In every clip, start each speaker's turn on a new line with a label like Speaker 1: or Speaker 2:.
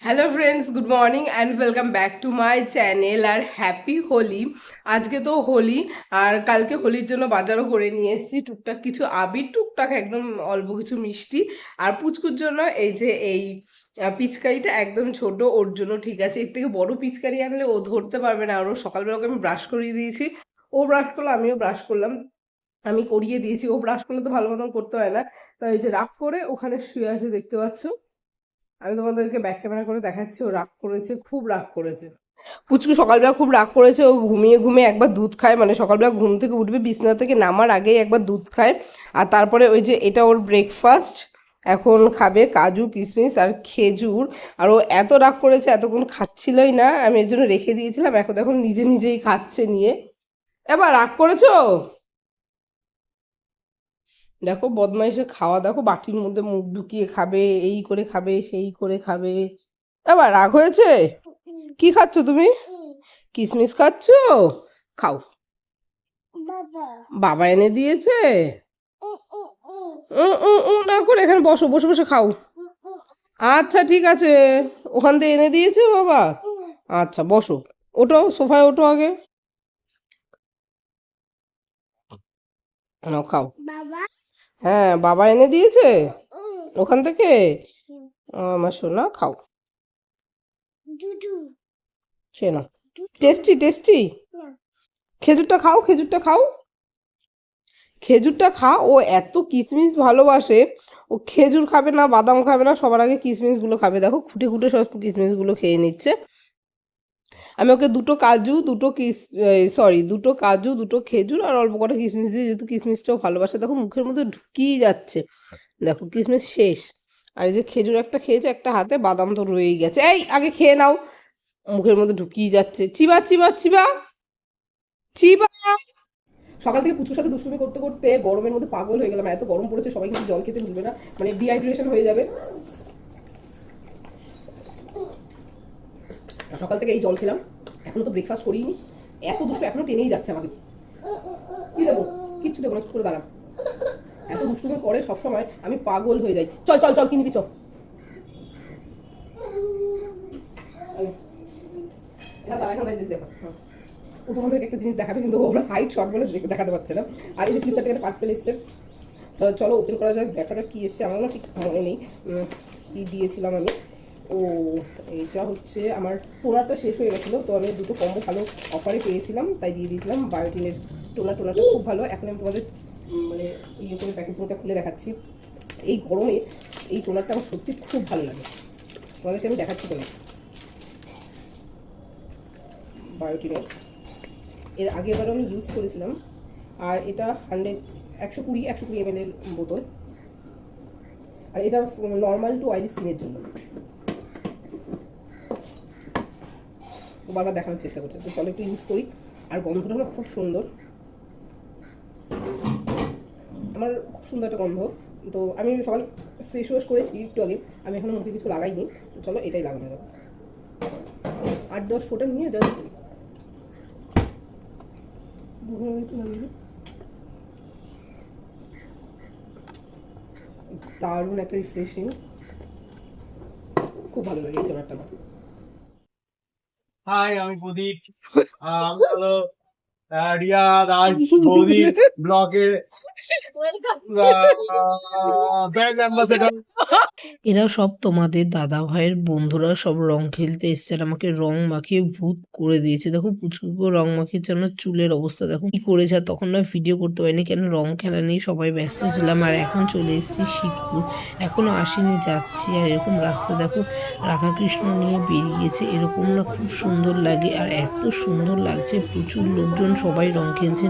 Speaker 1: Hello friends good morning and welcome back to my channel R happy Holi আজকে তো হোলি আর কালকে হোলির জন্য বাজারও করে নিয়ে এসেছি। টুকটাক কিছু আবির, টুকটাক একদম অল্প কিছু মিষ্টি আর পুচকুর জন্য এই যে এই পিচকারিটা একদম ছোট, ওর জন্য ঠিক আছে। এর থেকে বড় পিচকারি আনলে ও ধরতে পারবে না। আর ও সকালবেলা ওকে আমি ব্রাশ করিয়ে দিয়েছি। ও ব্রাশ করল, আমিও ব্রাশ করলাম। আমি করিয়ে দিয়েছি। ও ব্রাশ করলে তো ভালো মতন করতে হয় না। তো এই যে রাগ করে ওখানে শুয়ে আছে, দেখতে পাচ্ছ? আমি তোমাদেরকে ব্যাক ক্যামেরা করে দেখাচ্ছি, ও রাগ করেছে, খুব রাগ করেছে। পুচকু সকালবেলা খুব রাগ করেছে, ও ঘুমিয়ে ঘুমিয়ে একবার দুধ খায় মানে সকালবেলা ঘুম থেকে উঠবে, বিছানা থেকে নামার আগেই একবার দুধ খায়। আর তারপরে ওই যে এটা ওর ব্রেকফাস্ট এখন খাবে কাজু কিশমিশ আর খেজুর। আর ও এত রাগ করেছে, এতক্ষণ খাচ্ছিলই না, আমি এর জন্য রেখে দিয়েছিলাম, এখন এখন নিজে নিজেই খাচ্ছে নিয়ে। এবার রাগ করেছ? দেখো বদমাইশে খাওয়া, দেখো বাটির মধ্যে মুখ ঢুকিয়ে খাবে, এই করে খাবে, সেই করে খাবে। এবার রাগ হয়েছে? কি খাচ্ছ তুমি? কিশমিশ খাচ্ছ? খাও।
Speaker 2: বাবা
Speaker 1: এনে দিয়েছে? এখানে বসো, বসে বসে খাও। আচ্ছা ঠিক আছে। ওখান থেকে এনে দিয়েছে বাবা? আচ্ছা বসো। ওঠো, সোফায় ওঠো আগে। খাও।
Speaker 2: বাবা?
Speaker 1: হ্যাঁ বাবা এনে দিয়েছে? ওখান থেকে? আমার সোনা খাও।
Speaker 2: দুদু
Speaker 1: খেয়ে নাও। Tasty tasty? খেজুরটা খাও খেজুরটা খাও। খেজুরটা খা ও এত কিশমিশ ভালোবাসে। ও খেজুর খাবে না বাদাম খাবে না সবার আগে কিশমিশগুলো খাবে। দেখো খুঁটে খুঁটে সব কিশমিশগুলো খেয়ে নিচ্ছে। আমি ওকে দুটো কাজু, দুটো কিস সরি দুটো কাজু, দুটো খেজুর আর অল্প কটা কিশমিশ দিয়ে যেহেতু কিশমিশটাও ভালোবাসে, দেখো মুখের মধ্যে ঢুকিয়ে যাচ্ছে। দেখো কিশমিশ শেষ। আর এই যে খেজুর একটা খেয়েছে, একটা হাতে বাদাম তো রয়েই গেছে। এই, আগে খেয়ে নাও। মুখের মধ্যে ঢুকিয়ে যাচ্ছে। চিবা চিবা চিবা। চিবা। সকাল থেকে পুচকুর সাথে দুষ্টুমি করতে করতে গরমের মধ্যে পাগল হয়ে গেলাম। এত গরম পড়েছে, সবাই কিন্তু জল খেতে ভুলবে না। মানে ডিহাইড্রেশন হয়ে যাবে। সকাল থেকে এই জল খেলাম। এখনও তো ব্রেকফাস্ট করিনি। এত দুষ্টু এখনও টেনেই যাচ্ছে আমাকে। কি দেবো? কিচ্ছু দেবো না করে দাঁড়াম এত দুষ্টুমি করে সবসময় আমি পাগল হয়ে যাই। চল চল চল, কিনবি চল হ্যাঁ। একটা জিনিস দেখাবে, কিন্তু ওরা হাইট বলে দেখাতে পারছে না। আর এই যে ফ্লিপকার্ট চলো ওপেন করা দেখা যাক ঠিক মনে নেই। দিয়েছিলাম আমি? ও এইটা হচ্ছে আমার টোনারটা শেষ হয়ে গেছিল তো আমি দুটো কম্বো ভালো অফারে পেয়েছিলাম তাই দিয়ে দিয়েছিলাম। বায়োটিনের টোনার টোনারটা খুব ভালো। এখন আমি তোমাদের মানে ইয়ে করে প্যাকেজিংটা খুলে দেখাচ্ছি। এই গরমে এই টোনারটা আমার সত্যি খুব ভালো লাগে। তোমাদেরকে আমি দেখাচ্ছি টোনার বায়োটিনের এর আগেবারও আমি ইউজ করেছিলাম। আর এটা হান্ড্রেড একশো কুড়ি একশো কুড়ি এর বোতল। আর এটা নর্মাল টু অয়েলি স্কিনের জন্য ও বারবার দেখানোর চেষ্টা করছে। তো চলো একটু ইউজ করি। আর গন্ধটা হলো খুব সুন্দর। আমার খুব সুন্দর একটা গন্ধ। তো আমি সকাল ফ্রেশ ওয়াশ করেছি একটু আগে। আমি এখনও মুখে কিছু লাগাইনি। তো চলো এটাই লাগানো যাবে আট দশ ফোটা নিয়ে জাস্ট দারুণ একটা রিফ্রেশিং খুব ভালো লাগে এই টোনারটা আমার।
Speaker 3: হাই আমি প্রদীপ আহ, আমি হলো আহ, রিয়া দাস প্রদীপ ব্লগের
Speaker 4: এরা সব তোমাদের দাদা ভাইয়ের বন্ধুরা সব রং খেলতে এসছে আর আমাকে রং মাখিয়ে ভূত করে দিয়েছে। দেখো পুচকুকে রং মাখিয়েছে আমার চুলের অবস্থা দেখো কি করেছে। আর তখন না ভিডিও করতে পারিনি কেন রং খেলা নিয়ে সবাই ব্যস্ত ছিলাম আর এখন চলে এসেছি শিবপুর। এখনও আসেনি যাচ্ছি আর এরকম রাস্তা দেখো রাধাকৃষ্ণ নিয়ে বেরিয়েছে। এরকম না খুব সুন্দর লাগে আর এত সুন্দর লাগছে প্রচুর লোকজন সবাই রং খেলছে।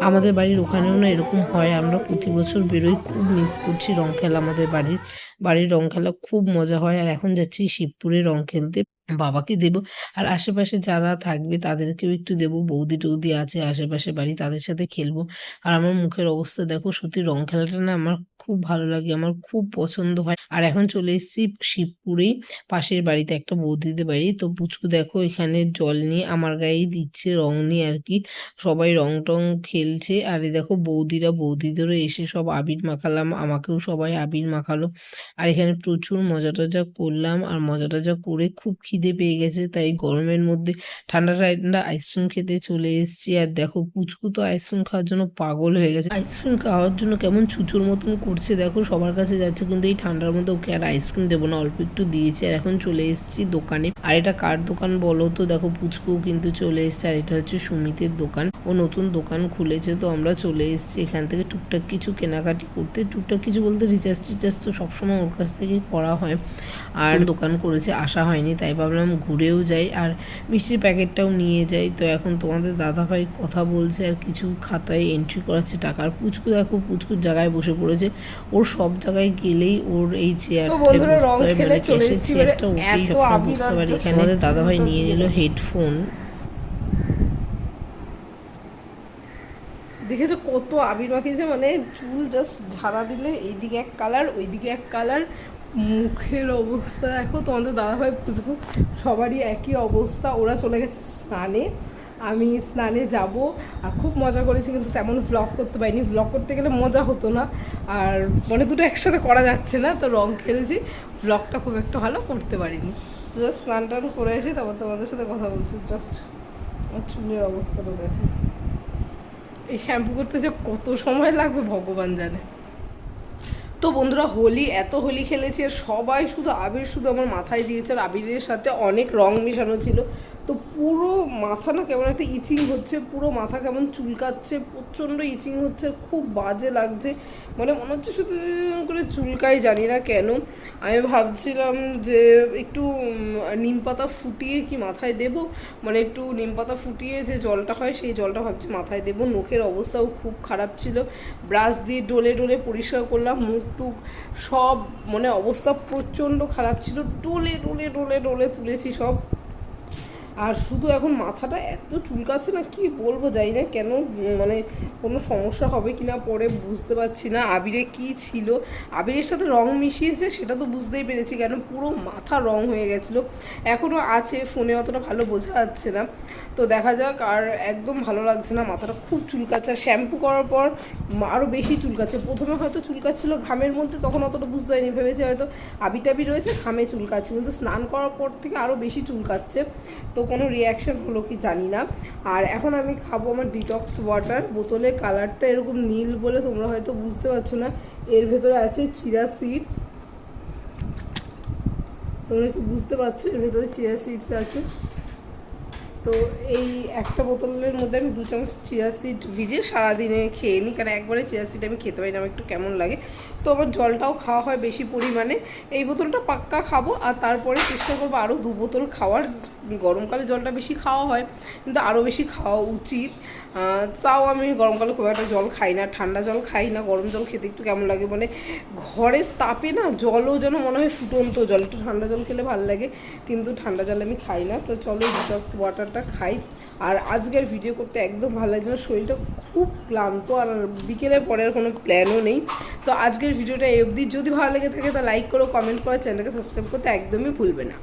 Speaker 4: আমাদের বাড়ির ওখানেও না এরকম হয়। আমরা প্রতি বছর বেরোই, খুব মিস করছি রং খেলা আমাদের বাড়ির। বাড়ির রং খেলা খুব মজা হয়। আর এখন যাচ্ছি শিবপুরে রং খেলতে। বাবাকে দেব। আর আশেপাশে যারা থাকবে তাদেরকেও একটু দেবো। বৌদি টৌদি আছে আশেপাশে বাড়ি তাদের সাথে খেলব। আর আমার মুখের অবস্থা দেখো, সত্যি রং খেলাটা না আমার খুব ভালো লাগে, আমার খুব পছন্দ হয়। আর এখন চলে এসেছি শিবপুরেই পাশের বাড়িতে একটা বৌদিদের বাড়ি। তো পুচকু দেখো, এখানে জল নিয়ে আমার গায়েই দিচ্ছে রং নিয়ে আর কি। সবাই রং টং খেলছে। আর এই দেখো, বৌদিরা বৌদিদেরও এসে সব আবির মাখালাম, আমাকেও সবাই আবির মাখালো। আর এখানে প্রচুর মজা টজা করলাম। আর মজা টজা করে খুব খিদে পেয়ে গেছে, তাই গরমের মধ্যে ঠান্ডা ঠান্ডা আইসক্রিম খেতে চলে এসেছি। আর দেখো পুচকু তো আইসক্রিম খাওয়ার জন্য পাগল হয়ে গেছে। আইসক্রিম খাওয়ার জন্য কেমন ছুচোর মতন করছে, দেখো সবার কাছে যাচ্ছে, কিন্তু এই ঠান্ডার মধ্যে ওকে আর আইসক্রিম দেবো না, অল্প একটু দিয়েছি আর এখন চলে এসেছি দোকানে। আর এটা কার দোকান বলো তো? দেখো পুচকু কিন্তু চলে এসেছে, আর এটা হচ্ছে সুমিতের দোকান। ও নতুন দোকান খুলেছে, তো আমরা চলে এসেছি এখান থেকে টুকটাক কিছু কেনাকাটি করতে। টুকটাক কিছু বলতে রিচার্জ টিচার্জ তো সবসময় ওর কাছ থেকে করা হয়। আর দোকান করেছে, আসা হয়নি, তাই ভাবলাম ঘুরেও যাই আর মিষ্টির প্যাকেটটাও নিয়ে যাই। তো এখন তোমাদের দাদাভাই কথা বলছে আর কিছু খাতায় এন্ট্রি করাচ্ছে টাকার। পুচকু দেখো পুচকুর জায়গায় বসে পড়েছে। ওর সব জায়গায় গেলেই ওর এই চেয়ারটায়
Speaker 1: বন্ধুরা
Speaker 4: বসতে হয় মানে ক্যাশের চেয়ারটা সবসময় বসতে
Speaker 1: আর
Speaker 4: পারে এখানে দাদাভাই নিয়ে নিল হেডফোন
Speaker 1: দেখেছ কত আবির মাখিয়েছে? মানে চুল জাস্ট ঝাড়া দিলে এইদিকে এক কালার ওইদিকে এক কালার মুখের অবস্থা। দেখো তোমাদের দাদাভাই পুচকু, সবারই একই অবস্থা। ওরা চলে গেছে স্নানে। আমি স্নানে যাব। আর খুব মজা করেছি, কিন্তু তেমন ভ্লগ করতে পারিনি। ভ্লগ করতে গেলে মজা হতো না। আর মানে দুটো একসাথে করা যাচ্ছে না, তো রং খেলেছি। ভ্লগটা খুব একটা ভালো করতে পারিনি। তো জাস্ট স্নান টান করে এসে তারপর তোমাদের সাথে কথা বলছি। জাস্ট চুলের অবস্থাটা দেখো। এই শ্যাম্পু করতে যে কত সময় লাগবে, ভগবান জানে। তো বন্ধুরা, হোলি, এত হোলি খেলেছে আর সবাই শুধু আবির শুধু আমার মাথায় দিয়েছে আর আবিরের সাথে অনেক রং মেশানো ছিল। তো পুরো মাথা না কেমন একটা ইচিং হচ্ছে, পুরো মাথা কেমন চুলকাচ্ছে, প্রচণ্ড ইচিং হচ্ছে খুব বাজে লাগছে। মানে মনে হচ্ছে শুধু করে চুলকাই, জানি না কেন। আমি ভাবছিলাম যে একটু নিম পাতা ফুটিয়ে কি মাথায় দেব? মানে একটু নিম পাতা ফুটিয়ে যে জলটা হয়, সেই জলটা ভাবছি মাথায় দেবো। নখের অবস্থাও খুব খারাপ ছিল। ব্রাশ দিয়ে ডলে ডলে পরিষ্কার করলাম, মুখ টুক সব মানে অবস্থা প্রচণ্ড খারাপ ছিল। ডলে ডলে ডলে ডলে তুলেছি সব। আর শুধু এখন মাথাটা এত চুলকাচ্ছে না, কি বলব জানি না কেন মানে কোনো সমস্যা হবে কি না পরে বুঝতে পারছি না। আবিরে কি ছিল? আবিরের সাথে রং মিশিয়েছে সেটা তো বুঝতেই পেরেছি কেন পুরো মাথা রং হয়ে গেছিল। এখনও আছে, ফোনে অতটা ভালো বোঝা যাচ্ছে না। তো দেখা যাক, আর একদম ভালো লাগছে না, মাথাটা খুব চুলকাচ্ছে। আর শ্যাম্পু করার পর আরও বেশি চুলকাচ্ছে। প্রথমে হয়তো চুলকাচ্ছিলো ঘামের মধ্যে, তখন অতটা বুঝতে পারিনি। ভেবেছি হয়তো আবি টাবি রয়েছে, ঘামে চুলকাচ্ছে। কিন্তু স্নান করার পর থেকে আরও বেশি চুলকাচ্ছে। তো কোনো রিয়াকশন হলো কি জানি না। আর এখন আমি খাব আমার ডিটক্স ওয়াটার বোতলের কালারটা এরকম নীল বলে তোমরা হয়তো বুঝতে পারছ না। এর ভেতরে আছে চিরা সিডস তোমরা কি বুঝতে পারছ? এর ভেতরে চিয়া সিডস আছে। তো এই একটা বোতলের মধ্যে আমি দু চামচ চিয়া সিড ভিজে সারাদিনে খেয়ে নিই কারণ একবারে চিয়া সিড আমি খেতে পারি না, আমার একটু কেমন লাগে। তো আমার জলটাও খাওয়া হয় বেশি পরিমাণে। এই বোতলটা পাক্কা খাব আর তারপরে চেষ্টা করব আরও দু বোতল খাওয়ার। গরমকালে জলটা বেশি খাওয়া হয়, কিন্তু আরও বেশি খাওয়া উচিত। তাও আমি গরমকালে খুব একটা জল খাই না, ঠান্ডা জল খাই না, গরম জল খেতে একটু কেমন লাগে? মানে ঘরের তাপে না জলও যেন মনে হয় ফুটন্ত, জল একটু ঠান্ডা জল খেলে ভালো লাগে, কিন্তু ঠান্ডা জল আমি খাই না। তো চলো ডিটক্স ওয়াটারটা খাই। আর আজকের ভিডিও করতে একদম ভালো লাগছে না, শরীরটা খুব ক্লান্ত আর বিকেলের পরে আর কোনো প্ল্যানও নেই। তো আজকের ভিডিওটা এই অবধি। যদি ভালো লেগে থাকে তা লাইক করো কমেন্ট করো চ্যানেলকে সাবস্ক্রাইব করতে একদমই ভুলবে না।